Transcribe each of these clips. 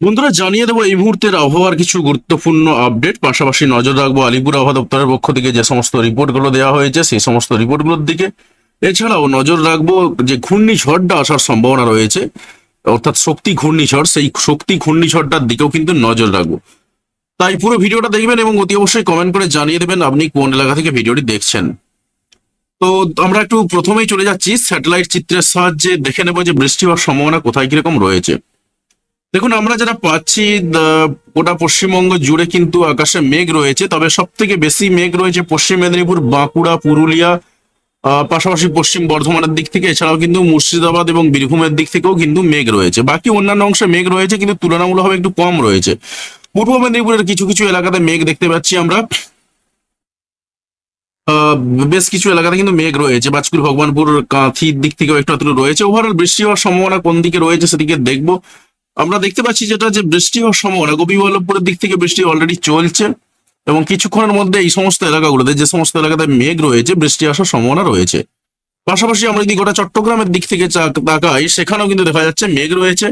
বন্ধুরা, জানিয়ে দেবো, এই মুহূর্তের আবহাওয়ার কিছু গুরুত্বপূর্ণ আপডেট। পাশাপাশি নজর রাখব আলিপুর আবহাওয়া দপ্তরের পক্ষ থেকে যে সমস্ত রিপোর্টগুলো দেওয়া হয়েছে, সেই সমস্ত রিপোর্টগুলোর দিকে। এছাড়াও নজর রাখব যে ঘূর্ণিঝড়টা আসার সম্ভাবনা রয়েছে, অর্থাৎ শক্তি ঘূর্ণিঝড়, সেই শক্তি ঘূর্ণিঝড়টার দিকেও কিন্তু নজর রাখব। তাই পুরো ভিডিওটা দেখবেন এবং অতি অবশ্যই কমেন্ট করে জানিয়ে দেবেন আপনি কোন এলাকা থেকে ভিডিওটি দেখছেন। তো আমরা একটু প্রথমেই চলে যাচ্ছি। স্যাটেলাইট চিত্রের সাহায্যে দেখে নেব যে বৃষ্টি হওয়ার সম্ভাবনা কোথায় কীরকম রয়েছে। দেখুন, আমরা যেটা পাচ্ছি গোটা পশ্চিমবঙ্গ জুড়ে কিন্তু আকাশে মেঘ রয়েছে, তবে সব থেকে বেশি মেঘ রয়েছে পশ্চিম মেদিনীপুর, বাঁকুড়া, পুরুলিয়া পাশাপাশি পশ্চিম বর্ধমানের দিক থেকে, এছাড়াও কিন্তু মুর্শিদাবাদ এবং বীরভূমের দিক থেকেও কিন্তু মেঘ রয়েছে। বাকি অন্যান্য অংশে মেঘ রয়েছে, কিন্তু তুলনামূলকভাবে একটু কম রয়েছে। পূর্ব মেদিনীপুরের কিছু কিছু এলাকাতে মেঘ দেখতে পাচ্ছি আমরা। বেশ কিছু এলাকাতে কিন্তু মেঘ রয়েছে। বাজকুল ভগবানপুর, কাঁথির দিক থেকেও একটু রয়েছে। ওভারঅল বৃষ্টি হওয়ার সম্ভাবনা কোন দিকে রয়েছে সেদিকে দেখব। আমরা দেখতে পাচ্ছি যেটা যে বৃষ্টি হওয়ার সম্ভাবনা, গোপীবল্লভপুরের দিক থেকে বৃষ্টি অলরেডি চলছে এবং কিছুক্ষণের মধ্যে এই সমস্ত এলাকাগুলোতে, যে সমস্ত এলাকাতে মেঘ রয়েছে, বৃষ্টি আসার সম্ভাবনা রয়েছে। পাশাপাশি আমরা যদি গোটা চট্টগ্রামের দিক থেকে তাকাই, সেখানেও কিন্তু দেখা যাচ্ছে মেঘ রয়েছে।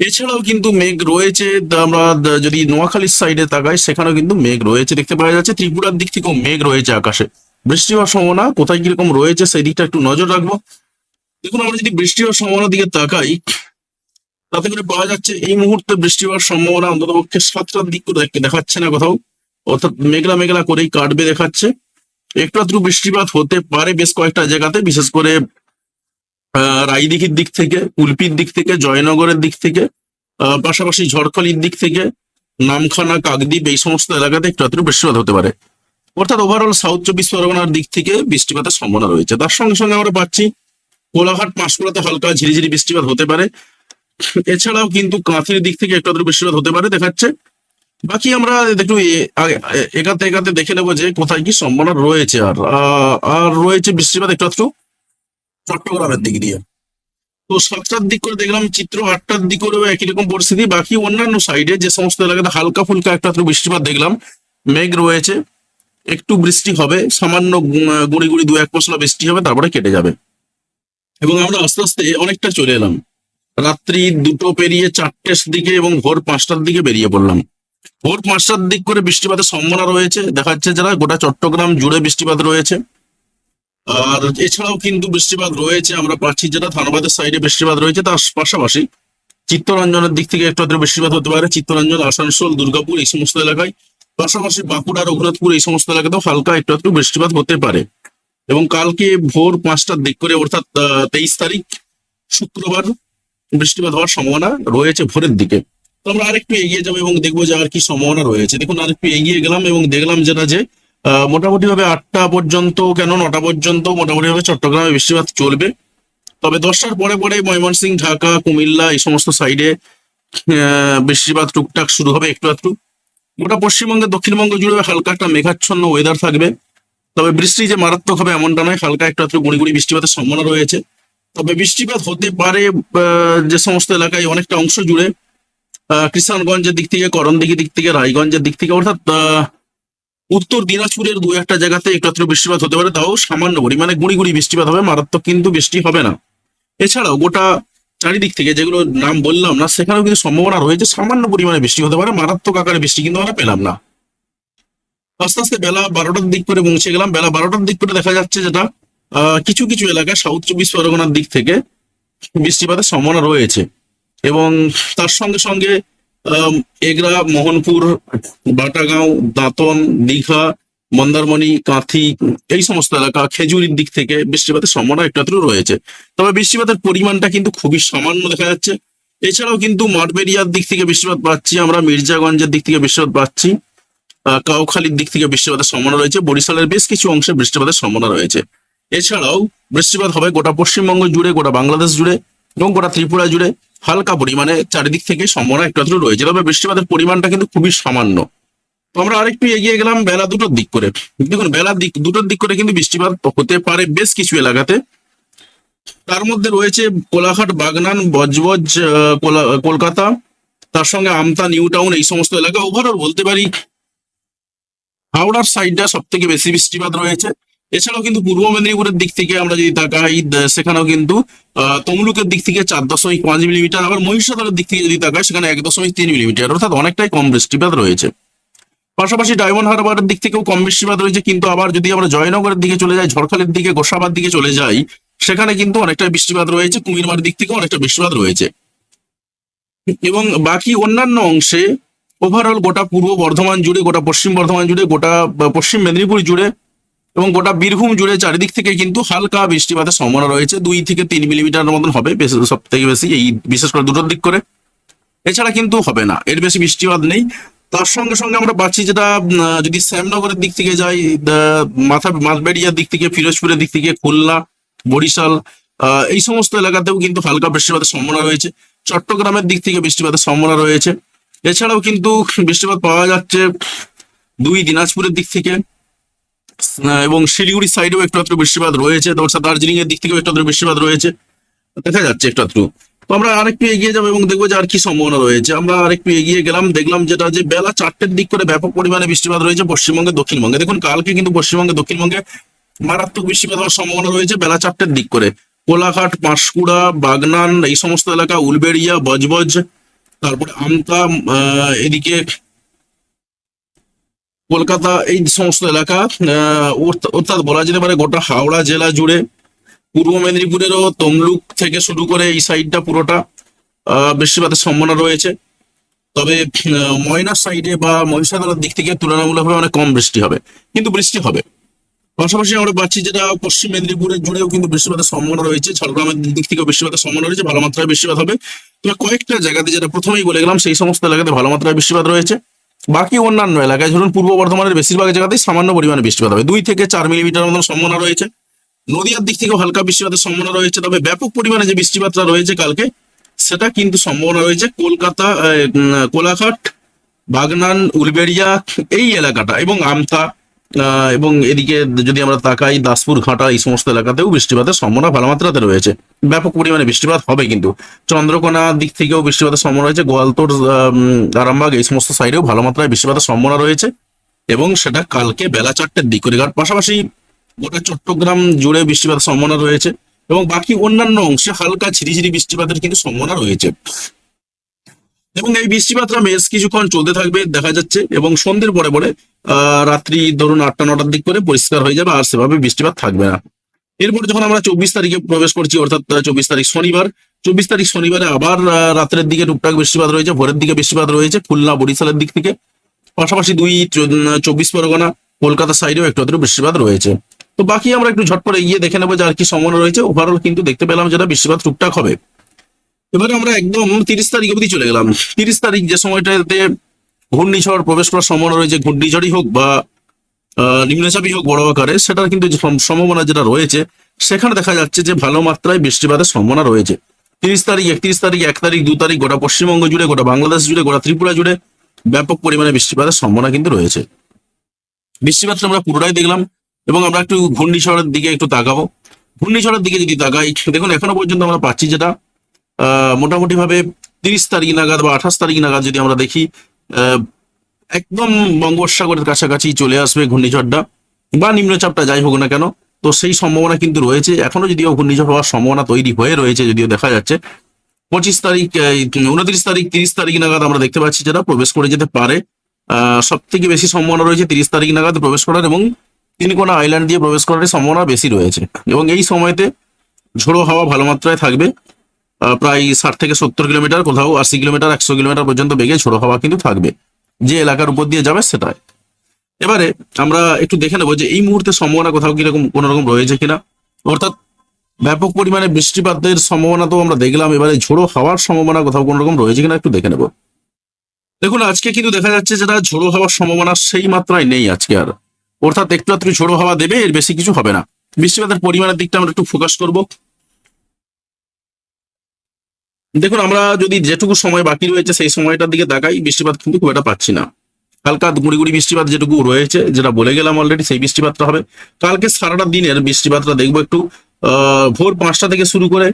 এছাড়াও কিন্তু মেঘ রয়েছে আমরা যদি নোয়াখালীর সাইডে তাকাই, সেখানেও কিন্তু মেঘ রয়েছে। দেখতে পাওয়া যাচ্ছে ত্রিপুরার দিক থেকেও মেঘ রয়েছে আকাশে। বৃষ্টি হওয়ার সম্ভাবনা কোথায় কীরকম রয়েছে, সেই দিকটা একটু নজর রাখব। দেখুন, আমরা যদি বৃষ্টি হওয়ার সম্ভাবনার দিকে তাকাই তাতে করে পাওয়া যাচ্ছে এই মুহূর্তে বৃষ্টি হওয়ার সম্ভাবনা অন্তত পক্ষে সাতটার দিক করে দেখ- দেখাচ্ছে না কোথাও। অর্থাৎ মেঘলা মেঘলা করেই কাটবে দেখাচ্ছে। একটু আধটু বৃষ্টিপাত হতে পারে বেশ কয়েকটা জায়গাতে, বিশেষ করে রায়দিঘির দিক থেকে কুলপির দিক থেকে, জয়নগরের দিক থেকে পাশাপাশি ঝড়খালির দিক থেকে, নামখানা, কাকদ্বীপ এই সমস্ত এলাকাতে একটু আধটু বৃষ্টিপাত হতে পারে। অর্থাৎ ওভারঅল সাউথ চব্বিশ পরগনার দিক থেকে বৃষ্টিপাতের সম্ভাবনা রয়েছে। তার সঙ্গে সঙ্গে আমরা পাচ্ছি কোলাঘাট, পাঁশকুড়াতে হালকা ঝিরিঝিরি বৃষ্টিপাত হতে পারে। এছাড়াও কিন্তু কাঁথির দিক থেকে একটু বৃষ্টিপাত হতে পারে, দেখাচ্ছে। বাকি আমরা একটু এ- আগে- এ- এগাতে এগাতে দেখে নেব যে কোথায় কি সম্ভাবনা রয়েছে। আর আর রয়েছে বৃষ্টিপাত একটু আধটু চট্টগ্রামের দিক দিয়ে। তো সাতটার দিক করে দেখলাম চিত্র আটটার দিক করেও একই রকম পরিস্থিতি। বাকি অন্যান্য সাইডে যে সমস্ত এলাকাতে হালকা ফুলকা একটু বৃষ্টিপাত দেখলাম। মেঘ রয়েছে, একটু বৃষ্টি হবে, সামান্য গুঁড়ি গুঁড়ি দু এক মশলা বৃষ্টি হবে, তারপরে কেটে যাবে। এবং আমরা আস্তে আস্তে অনেকটা চলে এলাম। রাত্রি দুটো পেরিয়ে চারটের দিকে এবং ভোর পাঁচটার দিকে বেরিয়ে পড়লাম। ভোর পাঁচটার দিক করে বৃষ্টিপাতের সম্ভাবনা রয়েছে। দেখা যাচ্ছে যারা গোটা চট্টগ্রাম জুড়ে বৃষ্টিপাত রয়েছে। আর এছাড়াও কিন্তু বৃষ্টিপাত রয়েছে। আমরা পাচ্ছি যেটা ধানবাদের সাইডে বৃষ্টিপাত রয়েছে। তার পাশাপাশি চিত্তরঞ্জনের দিক থেকে একটু বৃষ্টিপাত হতে পারে। চিত্তরঞ্জন, আসানসোল, দুর্গাপুর এই সমস্ত এলাকায়। পাশাপাশি বাঁকুড়া, রঘুনাথপুর এই সমস্ত এলাকাতেও হালকা একটু আধটু বৃষ্টিপাত হতে পারে। এবং কালকে ভোর পাঁচটার দিক করে অর্থাৎ তেইশ তারিখ, শুক্রবার বৃষ্টিপাত হওয়ার সম্ভাবনা রয়েছে ভোরের দিকে। তো আমরা আরেকটু এগিয়ে যাব এবং দেখব যে আর কি সম্ভাবনা রয়েছে। দেখুন, আরেকটু এগিয়ে গেলাম এবং দেখলাম যেটা যে মোটামুটি ভাবে আটটা পর্যন্ত কেন নটা পর্যন্ত মোটামুটি ভাবে চট্টগ্রামে বৃষ্টিপাত চলবে। তবে দশটার পরে পরে ময়মনসিংহ ঢাকা, কুমিল্লা এই সমস্ত সাইডে বৃষ্টিপাত টুকটাক শুরু হবে একটু একটু গোটা পশ্চিমবঙ্গে দক্ষিণবঙ্গ জুড়ে হালকা একটা মেঘাচ্ছন্ন ওয়েদার থাকবে। তবে বৃষ্টি যে মারাত্মক হবে এমনটা নয়, হালকা একটু একটু গুঁড়ি গুঁড়ি বৃষ্টিপাতের সম্ভাবনা রয়েছে। তবে বৃষ্টিপাত হতে পারে যে সমস্ত এলাকায় অনেকটা অংশ জুড়ে কৃষ্ণগঞ্জের দিক থেকে, করণদিঘির দিক থেকে, রায়গঞ্জের দিক থেকে, অর্থাৎ উত্তর দিনাজপুরের দু একটা জায়গাতে একটু বৃষ্টিপাত হতে পারে, তাও সামান্য পরিমাণে গুঁড়ি গুঁড়ি বৃষ্টিপাত হবে, মারাত্মক কিন্তু বৃষ্টি হবে না। এছাড়াও গোটা চারিদিক থেকে যেগুলো নাম বললাম না, সেখানেও কিন্তু সম্ভাবনা রয়েছে, সামান্য পরিমাণে বৃষ্টি হতে পারে, মারাত্মক আকারে বৃষ্টি কিন্তু আমরা পেলাম না। আস্তে আস্তে বেলা বারোটার দিক করে পৌঁছে গেলাম, বেলা বারোটার দিক করে দেখা যাচ্ছে যেটা কিছু কিছু এলাকা সাউথ চব্বিশ পরগনার দিক থেকে বৃষ্টিপাতের সম্ভাবনা রয়েছে এবং তার সঙ্গে সঙ্গে এগরা, মোহনপুর, বাটাগাঁও, দাঁতন, দীঘা, মন্দারমণি, কাঁথি এই সমস্ত এলাকা খেজুরির দিক থেকে বৃষ্টিপাতের সম্ভাবনা একটু আধটু রয়েছে। তবে বৃষ্টিপাতের পরিমাণটা কিন্তু খুবই সামান্য দেখা যাচ্ছে। এছাড়াও কিন্তু মাঠবেরিয়ার দিক থেকে বৃষ্টিপাত পাচ্ছি, আমরা মির্জাগঞ্জের দিক থেকে বৃষ্টিপাত পাচ্ছি কাউখালীর দিক থেকে বৃষ্টিপাতের সম্ভাবনা রয়েছে, বরিশালের বেশ কিছু অংশে বৃষ্টিপাতের সম্ভাবনা রয়েছে। এছাড়াও বৃষ্টিপাত হবে গোটা পশ্চিমবঙ্গ জুড়ে, গোটা বাংলাদেশ জুড়ে এবং গোটা ত্রিপুরা জুড়ে। হালকা পরিমাণে চারিদিক থেকে সম্ভাবনা একটু রয়েছে। তবে বৃষ্টিপাতের পরিমাণটা কিন্তু খুবই সামান্য। তো আমরা আরেকটু এগিয়ে গেলাম বেলা দুটোর দিক করে। দেখুন, বেলা দিক, দুটোর দিক করে কিন্তু বৃষ্টিপাত হতে পারে বেশ কিছু এলাকাতে। তার মধ্যে রয়েছে কোলাঘাট, বাগনান, বজবজ কলকাতা, তার সঙ্গে আমতা, নিউ টাউন এই সমস্ত এলাকা। ওভারঅল বলতে পারি, হাওড়ার সাইডটা সব থেকে বেশি বৃষ্টিপাত রয়েছে। এছাড়াও কিন্তু পূর্ব মেদিনীপুরের দিক থেকে আমরা যদি তাকাই সেখানেও কিন্তু তমলুকের দিক থেকে চার দশমিক পাঁচ মিলিমিটার, আবার মহিষাদলের দিক থেকে যদি তাকাই, সেখানে এক দশমিক তিন মিলিমিটার, অর্থাৎ অনেকটাই কম বৃষ্টিপাত রয়েছে। পাশাপাশি ডায়মন্ড হারবারের দিক থেকেও কম বৃষ্টিপাত রয়েছে, কিন্তু আবার যদি আমরা জয়নগরের দিকে চলে যাই, ঝড়খালির দিকে, গোসাবার দিকে চলে যাই, সেখানে কিন্তু অনেকটা বৃষ্টিপাত রয়েছে, কুমিরমার দিক থেকেও অনেকটা বৃষ্টিপাত রয়েছে। এবং বাকি অন্যান্য অংশে ওভারঅল গোটা পূর্ব বর্ধমান জুড়ে, গোটা পশ্চিম বর্ধমান জুড়ে, গোটা পশ্চিম মেদিনীপুর জুড়ে এবং গোটা বীরভূম জুড়ে চারিদিক থেকে কিন্তু হালকা বৃষ্টিপাতের সম্ভাবনা রয়েছে। দুই থেকে তিন মিলিমিটার মতন হবে সব থেকে বেশি এই বিশেষ করে দুটোর দিক করে। এছাড়া কিন্তু হবে না, এর বেশি বৃষ্টিপাত নেই। তার সঙ্গে সঙ্গে আমরা পাচ্ছি যেটা যদি শ্যামনগরের দিক থেকে যাই মাথা মাছবেড়িয়ার দিক থেকে, ফিরোজপুরের দিক থেকে, খুলনা, বরিশাল এই সমস্ত এলাকাতেও কিন্তু হালকা বৃষ্টিপাতের সম্ভাবনা রয়েছে। চট্টগ্রামের দিক থেকে বৃষ্টিপাতের সম্ভাবনা রয়েছে। এছাড়াও কিন্তু বৃষ্টিপাত পাওয়া যাচ্ছে দুই দিনাজপুরের দিক থেকে। এবং শিলিগুড়ি সাইডেও একটু একটু বৃষ্টিপাত রয়েছে তারপর দার্জিলিং এর দিক থেকেও একটু একটু বৃষ্টিপাত রয়েছে, দেখা যাচ্ছে একটু একটু তো আমরা আরেকটু এগিয়ে যাব এবং দেখব যে আর কি সম্ভাবনা রয়েছে। আমরা আরেকটু এগিয়ে গেলাম, দেখলাম যেটা যে বেলা চারটের দিক করে ব্যাপক পরিমাণে বৃষ্টিপাত রয়েছে পশ্চিমবঙ্গে, দক্ষিণবঙ্গে। দেখুন, কালকে কিন্তু পশ্চিমবঙ্গে, দক্ষিণবঙ্গে মারাত্মক বৃষ্টিপাত হওয়ার সম্ভাবনা রয়েছে বেলা চারটের দিক করে। কোলাঘাট, পাঁশকুড়া, বাগনান, এই সমস্ত এলাকা, উলবেড়িয়া, বজবজ, তারপরে আমতা এদিকে কলকাতা এই সমস্ত এলাকা অর্থাৎ বলা যেতে পারে গোটা হাওড়া জেলা জুড়ে পূর্ব মেদিনীপুরেরও তমলুক থেকে শুরু করে এই সাইডটা পুরোটা বৃষ্টিপাতের সম্ভাবনা রয়েছে। তবে আহ, ময়নার সাইডে বা মহিষাদলের দিক থেকে তুলনামূলকভাবে অনেক কম বৃষ্টি হবে কিন্তু বৃষ্টি হবে। পাশাপাশি আমরা পাচ্ছি যেটা পশ্চিম মেদিনীপুরের জুড়েও কিন্তু বৃষ্টিপাতের সম্ভাবনা রয়েছে ঝাড়গ্রামের দিক থেকেও বৃষ্টিপাতের সম্ভাবনা রয়েছে ভালো মাত্রায় বৃষ্টিপাত হবে। তবে কয়েকটা জায়গাতে যেটা প্রথমেই বলে গেলাম সেই সমস্ত এলাকাতে ভালো মাত্রায় বৃষ্টিপাত রয়েছে। বাকি অন্যান্য এলাকায় ধরুন পূর্ব বর্ধমানের বেশিরভাগ জায়গাতেই সামান্য পরিমাণে বৃষ্টিপাত হবে। দুই থেকে চার মিলিমিটার মতন সম্ভাবনা রয়েছে। নদীয়ার দিক থেকে হালকা বৃষ্টিপাতের সম্ভাবনা রয়েছে, তবে ব্যাপক পরিমাণে যে বৃষ্টিপাতটা রয়েছে কালকে, সেটা কিন্তু সম্ভাবনা রয়েছে। কলকাতা কোলাঘাট, বাগনান, উলবেড়িয়া, এই এলাকাটা এবং আমতা এবং এদিকে যদি আমরা তাকাই, দাসপুর ঘাটা এই সমস্ত এলাকাতেও বৃষ্টিপাতের সম্ভাবনা ভালো মাত্রাতে রয়েছে। ব্যাপক পরিমাণে বৃষ্টিপাত হবে কিন্তু। চন্দ্রকোনা দিক থেকেও বৃষ্টিপাতের সম্ভাবনা রয়েছে। গোয়ালতোর আরামবাগ, এই সমস্ত সাইডেও ভালো মাত্রায় বৃষ্টিপাতের সম্ভাবনা রয়েছে। এবং সেটা কালকে বেলা চারটের দিক। করে পাশাপাশি গোটা চট্টগ্রাম জুড়ে বৃষ্টিপাতের সম্ভাবনা রয়েছে। এবং বাকি অন্যান্য অংশে হালকা ঝিরিঝিরি বৃষ্টিপাতের কিন্তু সম্ভাবনা রয়েছে। এবং এই বৃষ্টিপাতটা বেশ কিছুক্ষণ চলতে থাকবে, দেখা যাচ্ছে। এবং সন্ধ্যের পরে পরে রাত্রি ধরুন আটটা, নটার দিক করে পরিষ্কার হয়ে যাবে আর সেভাবে বৃষ্টিপাত থাকবে না। এরপর যখন আমরা চব্বিশ তারিখে প্রবেশ করছি, অর্থাৎ চব্বিশ তারিখ শনিবার, চব্বিশ তারিখ শনিবারে আবার রাত্রের দিকে টুকটাক বৃষ্টিপাত রয়েছে, ভোরের দিকে বৃষ্টিপাত রয়েছে, খুলনা, বরিশালের দিক থেকে। পাশাপাশি দুই চব্বিশ পরগনা কলকাতা সাইডেও একটু আধটু বৃষ্টিপাত রয়েছে। তো বাকি আমরা একটু ঝটপট এগিয়ে দেখে নেব যে আর কি সম্ভাবনা রয়েছে। ওভারঅল কিন্তু দেখতে পেলাম যেটা বৃষ্টিপাত টুকটাক হবে। এবারে আমরা একদম তিরিশ তারিখ অবধি চলে গেলাম। তিরিশ তারিখ যে সময়টাতে ঘূর্ণিঝড় প্রবেশ করার সম্ভাবনা রয়েছে। ঘূর্ণিঝড়ই হোক বা নিম্নচাপই হোক বড় আকারে সেটার কিন্তু সম্ভাবনা যেটা রয়েছে সেখানে দেখা যাচ্ছে যে ভালো মাত্রায় বৃষ্টিপাতের সম্ভাবনা রয়েছে। তিরিশ তারিখ একত্রিশ তারিখ এক তারিখ দু তারিখ গোটা পশ্চিমবঙ্গ জুড়ে গোটা বাংলাদেশ জুড়ে গোটা ত্রিপুরা জুড়ে ব্যাপক পরিমাণে বৃষ্টিপাতের সম্ভাবনা কিন্তু রয়েছে। বৃষ্টিপাতটা আমরা পুরোটাই দেখলাম এবং আমরা একটু ঘূর্ণিঝড়ের দিকে একটু তাকাবো। ঘূর্ণিঝড়ের দিকে যদি তাকাই দেখুন এখনও পর্যন্ত আমরা পাচ্ছি যেটা আহ, মোটামুটি ভাবে তিরিশ তারিখ নাগাদ বা আঠাশ তারিখ নাগাদ যদি আমরা দেখি একদম বঙ্গোপসাগরের কাছাকাছি চলে আসবে ঘূর্ণিঝড়টা বা নিম্নচাপটা যাই হোক না কেন, তো সেই সম্ভাবনা কিন্তু রয়েছে। এখনও যদিও ঘূর্ণিঝড় হওয়ার সম্ভাবনা তৈরি হয়ে রয়েছে যদিও দেখা যাচ্ছে। পঁচিশ তারিখ উনত্রিশ তারিখ, তিরিশ তারিখ নাগাদ আমরা দেখতে পাচ্ছি যেটা প্রবেশ করে যেতে পারে। সব থেকে বেশি সম্ভাবনা রয়েছে তিরিশ তারিখ নাগাদ প্রবেশ করার এবং তিনকোনা আইল্যান্ড দিয়ে প্রবেশ করার সম্ভাবনা বেশি রয়েছে। এবং এই সময়তে ঝোড়ো হাওয়া ভালো মাত্রায় থাকবে। প্রায় ষাট থেকে সত্তর কিলোমিটার কোথাও আশি কিলোমিটার, একশো কিলোমিটার পর্যন্ত বেগে ঝোড়ো হাওয়া কিন্তু থাকবে। যে এলাকার উপর দিয়ে যাবে সেটাই। এবারে আমরা একটু দেখে নেব যে এই মুহূর্তে সম্ভাবনা কোথাও কীরকম কোনো রকম রয়েছে কিনা। অর্থাৎ ব্যাপক পরিমাণে বৃষ্টিপাতের সম্ভাবনা তো আমরা দেখলাম, এবারে ঝোড়ো হাওয়ার সম্ভাবনা কোথাও কোনো রকম রয়েছে কিনা একটু দেখে নেব। দেখুন, আজকে কিন্তু দেখা যাচ্ছে যেটা ঝোড়ো হওয়ার সম্ভাবনা সেই মাত্রায় নেই আজকে আর। অর্থাৎ একটু ঝোড়ো হাওয়া দেবে, এর বেশি কিছু হবে না। বৃষ্টিপাতের পরিমাণের দিকটা আমরা একটু ফোকাস করব। দেখুন, আমরা যদি যেটুকু সময় বাকি রয়েছে সেই সময়টার দিকে তাকাই, বৃষ্টিপাত কিন্তু খুব একটা পাচ্ছি না। হালকা গুড়ি গুড়ি বৃষ্টিপাত যেটুকু রয়েছে, যেটা বলে গেলাম অলরেডি সেই বৃষ্টিপাতটা হবে। কালকে সারাটা দিনের বৃষ্টিপাতটা দেখব একটু ভোর পাঁচটা থেকে শুরু করে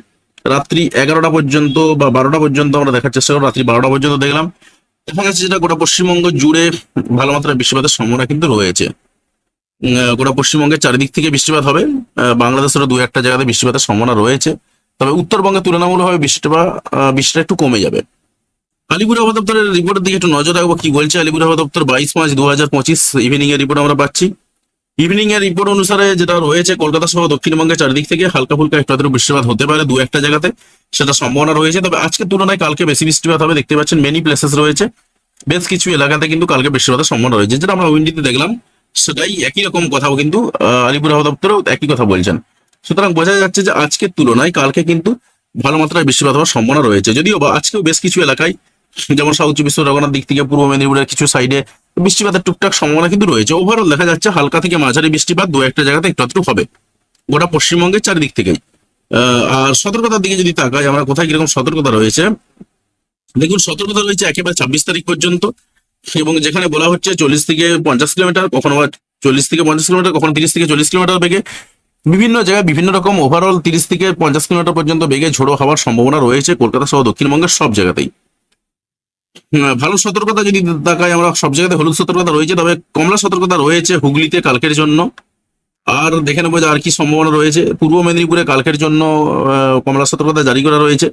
রাত্রি এগারোটা পর্যন্ত বা বারোটা পর্যন্ত আমরা দেখার চেষ্টা করব, রাত্রি বারোটা পর্যন্ত দেখলাম। দেখা যাচ্ছে যেটা গোটা পশ্চিমবঙ্গ জুড়ে ভালো মাত্রায় বৃষ্টিপাতের সম্ভাবনা কিন্তু রয়েছে। গোটা পশ্চিমবঙ্গের চারিদিক থেকে বৃষ্টিপাত হবে। বাংলাদেশেরও দু একটা জায়গাতে বৃষ্টিপাতের সম্ভাবনা রয়েছে। তবে উত্তরবঙ্গে তুলনামূলকভাবে বৃষ্টিটা বৃষ্টিটা একটু কমে যাবে। আলিপুর আবহাওয়া দপ্তরের রিপোর্টের দিকে একটু নজর রাখব, কি বলছে আলিপুর আবহাওয়া দপ্তর? বাইশ মার্চ দু হাজার পঁচিশ ইভিনিং এর রিপোর্ট আমরা পাচ্ছি। ইভিনিং এর রিপোর্ট অনুসারে যেটা রয়েছে, কলকাতা সহ দক্ষিণবঙ্গের চারিদিক থেকে হালকা ফুলকা একটু আধটু বৃষ্টিপাত হতে পারে, দু একটা জায়গাতে সেটা সম্ভাবনা রয়েছে। তবে আজকে তুলনায় কালকে বেশি বৃষ্টিপাত হবে, দেখতে পাচ্ছেন মেনি প্লেসেস রয়েছে। বেশ কিছু এলাকাতে কিন্তু কালকে বৃষ্টিপাতের সম্ভাবনা রয়েছে। যেটা আমরা উইন্ডিতে দেখলাম, সেটাই একই রকম কথাও কিন্তু আলিপুর আবহাওয়া দপ্তরেও একই কথা বলছেন। সুতরাং বোঝা যাচ্ছে যে আজকের তুলনায় কালকে কিন্তু ভালো মাত্রায় বৃষ্টিপাত হওয়ার সম্ভাবনা রয়েছে। যদিও বা আজকেও বেশ কিছু এলাকায়, যেমন সাউথ চব্বিশ পরগনার দিক থেকে পূর্ব মেদিনীপুরের কিছু সাইডে বৃষ্টিপাতের টুকটাক সম্ভাবনা কিন্তু রয়েছে। ওভারঅল দেখা যাচ্ছে হালকা থেকে মাঝারি বৃষ্টিপাত দু একটা জায়গাতে একটু হবে। গোটা পশ্চিমবঙ্গের চারিদিক থেকেই আর সতর্কতার দিকে যদি তাকাই, আমরা কোথায় কীরকম সতর্কতা রয়েছে? দেখুন, সতর্কতা রয়েছে একেবারে ছাব্বিশ তারিখ পর্যন্ত এবং যেখানে বলা হচ্ছে চল্লিশ থেকে পঞ্চাশ কিলোমিটার, কখনো বা চল্লিশ থেকে পঞ্চাশ কিলোমিটার, কখনো তিরিশ থেকে চল্লিশ কিলোমিটার বেগে। বিভিন্ন জায়গায় বিভিন্ন রকম ওভারঅল তিরিশ থেকে পঞ্চাশ কিলোমিটার পর্যন্ত বেগে ঝোড়ো হওয়ার সম্ভাবনা রয়েছে, কলকাতা সহ দক্ষিণবঙ্গের সব জায়গাতেই। ভালো সতর্কতা যদি তাকাই আমরা সব জায়গাতে হলুদ সতর্কতা রয়েছে, তবে কমলা সতর্কতা রয়েছে হুগলিতে কালকের জন্য। আর দেখে নেব যে আর কি সম্ভাবনা রয়েছে। পূর্ব মেদিনীপুরে কালকের জন্য কমলা সতর্কতা জারি করা রয়েছে।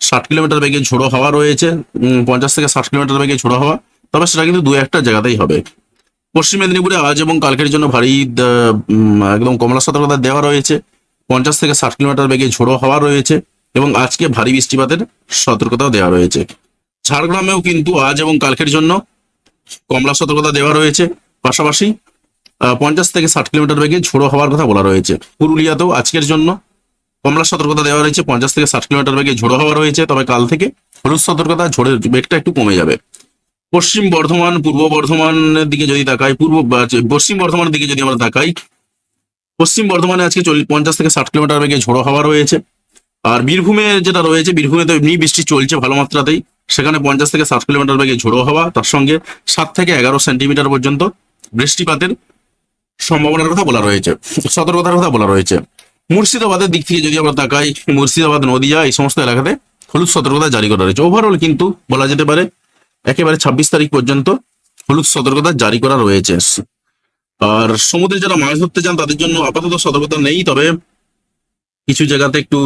ষাট কিলোমিটার বেগে ঝোড়ো হাওয়া রয়েছে পঞ্চাশ থেকে ষাট কিলোমিটার বেগে ঝোড়ো হাওয়া। তবে সেটা কিন্তু দু একটা জায়গাতেই হবে। পশ্চিম মেদিনীপুরে আজ এবং কালকের জন্য ভারী একদম কমলা সতর্কতা দেওয়া রয়েছে। পঞ্চাশ থেকে ষাট কিলোমিটার বেগে ঝোড়ো হওয়া রয়েছে এবং আজকে ভারী বৃষ্টিপাতের সতর্কতাও দেওয়া রয়েছে। ঝাড়গ্রামেও কিন্তু আজ এবং কালকের জন্য কমলা সতর্কতা দেওয়া রয়েছে। পাশাপাশি পঞ্চাশ থেকে ষাট কিলোমিটার বেগে ঝোড়ো হওয়ার কথা বলা রয়েছে। পুরুলিয়াতেও আজকের জন্য কমলা সতর্কতা দেওয়া রয়েছে। পঞ্চাশ থেকে ষাট কিলোমিটার বেগে ঝোড়ো হওয়া রয়েছে। তবে কাল থেকে হলুদ সতর্কতা, ঝোড়ের বেগটা একটু কমে যাবে। পশ্চিম বর্ধমান, পূর্ব বর্ধমানের দিকে যদি তাকাই, পূর্ব পশ্চিম বর্ধমানের দিকে যদি আমরা তাকাই, পশ্চিম বর্ধমানে আজকে চল্লিশ পঞ্চাশ থেকে ষাট কিলোমিটার বেগে ঝোড়ো হাওয়া রয়েছে। আর বীরভূমে যেটা রয়েছে, বীরভূমে তো এমনি বৃষ্টি চলছে ভালো মাত্রাতেই। সেখানে পঞ্চাশ থেকে ষাট কিলোমিটার বেগে ঝোড়ো হাওয়া, তার সঙ্গে সাত থেকে এগারো সেন্টিমিটার পর্যন্ত বৃষ্টিপাতের সম্ভাবনার কথা বলা রয়েছে, সতর্কতার কথা বলা রয়েছে। মুর্শিদাবাদের দিক থেকে যদি আমরা তাকাই, মুর্শিদাবাদ, নদিয়া, এই সমস্ত এলাকাতে হলুদ সতর্কতা জারি করা রয়েছে। ওভারঅল কিন্তু বলা যেতে পারে একেবারে ছাব্বিশ তারিখ পর্যন্ত হলুদ সতর্কতা জারি করা রয়েছে। আর সমুদ্রে যারা মাছ ধরতে যান, তাদের জন্য আপাতত সতর্কতা নেই, তবে কিছু জায়গাতে একটু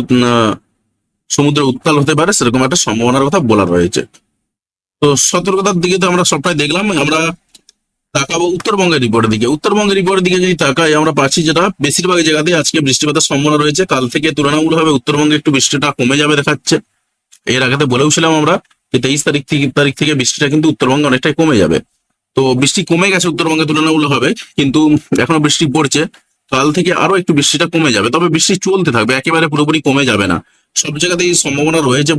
সমুদ্র উত্তাল হতে পারে, সেরকম একটা সম্ভাবনার কথা বলা রয়েছে। তো সতর্কতার দিকে তো আমরা সবটাই দেখলাম, আমরা তাকাবো উত্তরবঙ্গের রিপোর্টের দিকে। উত্তরবঙ্গের রিপোর্টের দিকে যদি তাকাই, আমরা পাচ্ছি যেটা, বেশিরভাগ জায়গাতে আজকে বৃষ্টিপাতের সম্ভাবনা রয়েছে। কাল থেকে তুলনামূলকভাবে উত্তরবঙ্গে একটু বৃষ্টিটা কমে যাবে দেখাচ্ছে। এর আগেতে বলেও ছিলাম আমরা তেইশ তারিখ থেকে তারিখ থেকে বৃষ্টিটা কিন্তু উত্তরবঙ্গে অনেকটাই কমে যাবে। তো বৃষ্টি কমে গেছে উত্তরবঙ্গে তুলনামূলকভাবে কিন্তু এখনও বৃষ্টি পড়ছে। কাল থেকে আরও একটু বৃষ্টিটা কমে যাবে, তবে বৃষ্টি চলতে থাকবে, একেবারে পুরোপুরি কমে যাবে না। সব জায়গাতেই সম্ভাবনা রয়েছে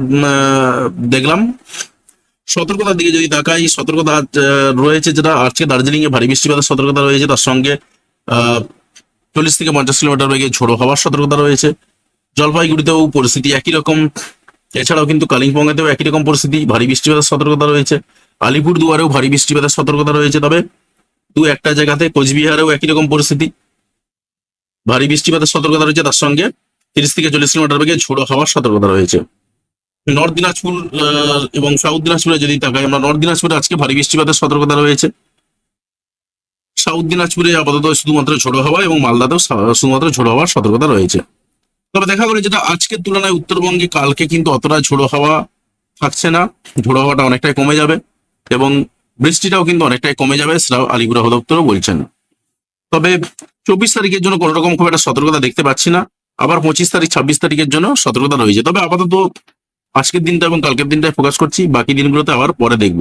দেখলাম। সতর্কতার দিকে যদি তাকাই, সতর্কতা রয়েছে যেটা, আজকে দার্জিলিং এ ভারী বৃষ্টিপাতের সতর্কতা রয়েছে, তার সঙ্গে, আহ, চল্লিশ থেকে পঞ্চাশ কিলোমিটার বেগে ঝোড়ো হওয়ার সতর্কতা রয়েছে। জলপাইগুড়িতেও পরিস্থিতি একই রকম। এছাড়াও কিন্তু কালিম্পংয়েতেও একই রকম পরিস্থিতি, ভারী বৃষ্টিপাতের সতর্কতা রয়েছে আলিপুর দুয়ারেও ভারী বৃষ্টিপাতের সতর্কতা রয়েছে, তবে দু একটা জায়গাতে কোচবিহারেও একই রকম পরিস্থিতি। ভারী বৃষ্টিপাতের সতর্কতা রয়েছে, তার সঙ্গে তিরিশ থেকে চল্লিশ কিলোমিটার বেগে ঝোড়ো হওয়ার সতর্কতা রয়েছে। নর্থ দিনাজপুর এবং সাউথ দিনাজপুরে যদি তাকাই আমরা, নর্থ দিনাজপুরে আজকে ভারী বৃষ্টিপাতের সতর্কতা রয়েছে। সাউথ দিনাজপুরে আপাতত শুধুমাত্র ঝোড়ো হাওয়া এবং মালদাতেও শুধুমাত্র ঝোড়ো হওয়ার সতর্কতা রয়েছে। তবে দেখা গেল যেটা আজকের তুলনায় উত্তরবঙ্গে কালকে কিন্তু অতটা ঝোড়ো হাওয়া থাকছে না। ঝোড়ো হাওয়াটা অনেকটাই কমে যাবে এবং বৃষ্টিটাও কিন্তু অনেকটাই কমে যাবে, সেটাও আলিপুর দপ্তরও বলছেন। তবে চব্বিশ তারিখের জন্য কোনো রকম খুব একটা সতর্কতা দেখতে পাচ্ছি না। আবার পঁচিশ তারিখ, ছাব্বিশ তারিখের জন্য সতর্কতা রয়েছে। তবে আপাতত আজকের দিনটা এবং কালকের দিনটায় ফোকাস করছি, বাকি দিনগুলোতে আবার পরে দেখব।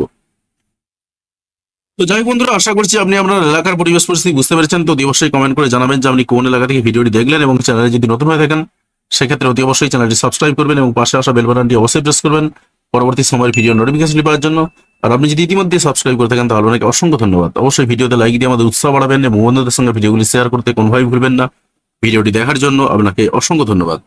তো যাই বন্ধুরা, আশা করছি আপনি আপনার এলাকার পরিবেশ পরিস্থিতি বুঝতে পেরেছেন। তো অবশ্যই কমেন্ট করে জানাবেন যে আপনি কোন এলাকা থেকে ভিডিওটি দেখলেন এবং চ্যানেলে যদি নতুন হয়ে থাকেন সেক্ষেত্রে অতি অবশ্যই চ্যানেলটি সাবস্ক্রাইব করবেন এবং পাশে আসা বেল বাটনটি অবশ্যই প্রেস করবেন। পরবর্তী সময়ের ভিডিও নোটিফিকেশন পাওয়ার জন্য। আর আপনি যদি ইতিমধ্যে সাবস্ক্রাইব করে থাকেন, তাহলে অনেকে অসংখ্য ধন্যবাদ। অবশ্যই ভিডিওতে লাইক দিয়ে আমাদের উৎসাহ বাড়াবেন এবং বন্ধুদের সঙ্গে ভিডিওগুলি শেয়ার করতে কোনোভাবেই ভুলবেন না। ভিডিওটি দেখার জন্য আপনাকে অসংখ্য ধন্যবাদ।